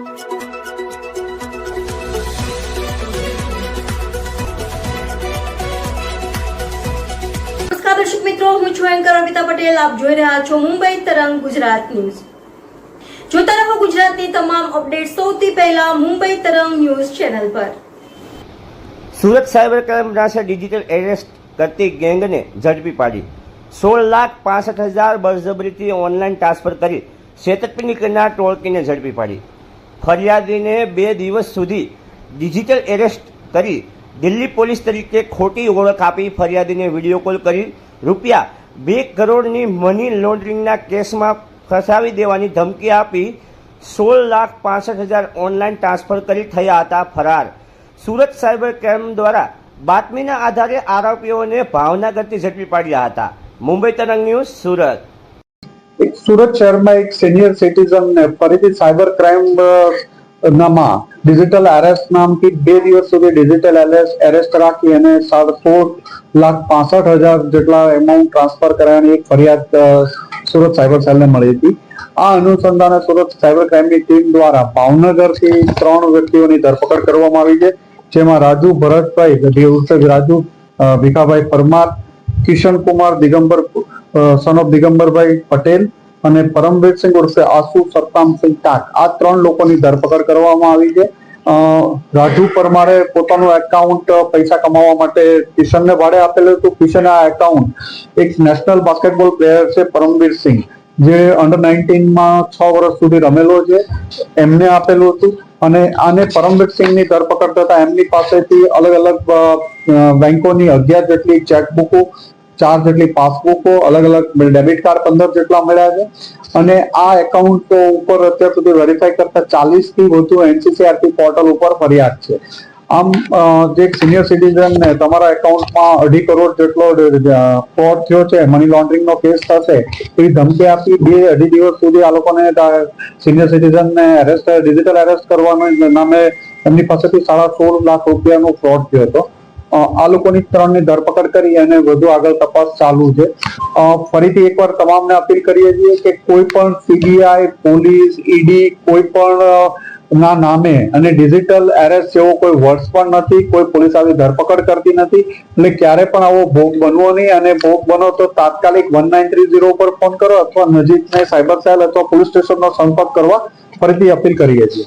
દર્શક મિત્રો, હું છું એન્કર અમિતા પટેલ. આપ જોઈ રહ્યા છો મુંબઈ તરંગ ગુજરાત ન્યૂઝ. જોતા રહો ગુજરાતની તમામ અપડેટ સૌથી પહેલા મુંબઈ તરંગ ન્યૂઝ ચેનલ પર. સુરત સાયબર ક્રાઇમ બ્રાન્ચે ડિજિટલ એરેસ્ટ કરતી ગેંગને ઝડપી પાડી. સોળ લાખ પાસઠ હજાર બળજબરીથી ઓનલાઈન ટ્રાન્સફર કરી, છેતરપિંડી કરનાર ટોળકીને ઝડપી પાડી. ફરિયાદીને બે દિવસ સુધી ડિજિટલ એરેસ્ટ કરી દિલ્હી પોલીસ તરીકે ખોટી ઓળખ આપી ફરિયાદીને વીડિયો કોલ કરી રૂપિયા બે કરોડની મની લોન્ડરિંગના કેસમાં ફસાવી દેવાની ધમકી આપી સોળ લાખ પાસઠ હજાર ઓનલાઈન ટ્રાન્સફર કરી થયા હતા ફરાર. સુરત સાયબર ક્રાઇમ દ્વારા બાતમીના આધારે આરોપીઓને ભાવનગરથી ઝડપી પાડ્યા હતા. મુંબઈ તરંગ ન્યૂઝ સુરત. એક સુરત શહેરમાં એક સિનિયર સિટીઝનને ફરીથી સાયબર ક્રાઇમ નામાં ડિજિટલ એરેસ્ટ નામથી બે દિવસ સુધી ડિજિટલ એરેસ્ટ રાખી અને સોળ લાખ પાસઠ હજાર જેટલા એમાઉન્ટ ટ્રાન્સફર કરાયાની એક ફરિયાદ સુરત સાયબર સેલને મળી હતી. આ અનુસંધાને સુરત સાયબર ક્રાઇમની ટીમ દ્વારા ભાવનગરથી ત્રણ વ્યક્તિઓની ધરપકડ કરવામાં આવી છે, જેમાં રાજુ ભરતભાઈ રાજુ ભીખાભાઈ પરમાર, કિશન કુમાર, દિગંબર સન ઓફ દિગંબરભાઈ પટેલ અને પરમવીરસિંહ ઉર્ફે આસુ સરતામસિંહ ટાંક. આ ત્રણ લોકોની ધરપકડ કરવામાં આવી છે. રાજુ પરમારે પોતાનું એકાઉન્ટ પૈસા કમાવા માટે કિશનને ભાડે આપેલું હતું. કિશન આ એકાઉન્ટ એક નેશનલ બાસ્કેટબોલ પ્લેયર છે, પરમવીર સિંહ, જે અંડર નાઇન્ટીનમાં છ વર્ષ સુધી રમેલો છે. એમને આપેલું હતું અને આને પરમવીર સિંહની ધરપકડ થતા એમની પાસેથી અલગ અલગ બેંકોની અગિયાર જેટલી ચેકબુકો ચાર જેટલી પાસબુકો અલગ અલગ ડેબિટ કાર્ડ પંદર જેટલા મળ્યા છે. અને આ એકાઉન્ટ ઉપર અત્યાર સુધી વેરીફાઈ કરતા ચાલીસથી વધુ એનસીસીઆરટી પોર્ટલ ઉપર ફરિયાદ છે. આમ જે સિનિયર સિટીઝન ને તમારા એકાઉન્ટમાં અઢી કરોડ જેટલો ફ્રોડ થયો છે મની લોન્ડરિંગ નો કેસ થશે, એવી ધમકી આપી બે અઢી દિવસ સુધી આ લોકોને સિનિયર સિટીઝન ને એરેસ્ટ ડિજિટલ એરેસ્ટ કરવાના નામે એમની પાસેથી સાડા સોળ લાખ રૂપિયાનો ફ્રોડ થયો હતો. આ લોકોની ત્રણની ધરપકડ કરી અને વધુ આગળ તપાસ ચાલુ છે. ફરીથી એકવાર તમામને અપીલ કરીએ છીએ કે કોઈ પણ સીબીઆઈ પોલીસ ઈડી કોઈ પણ ના નામે અને ડિજિટલ એરેસ્ટ જેવો કોઈ વર્ડ્સ પણ નથી, કોઈ પોલીસ આવી ધરપકડ કરતી નથી એટલે ક્યારે પણ આવો ભોગ બનવો નહીં અને ભોગ બનો તો તાત્કાલિક વન નાઇન થ્રી ઝીરો પર ફોન કરો અથવા નજીકને સાયબર સેલ અથવા પોલીસ સ્ટેશનનો સંપર્ક કરવા ફરીથી અપીલ કરીએ છીએ.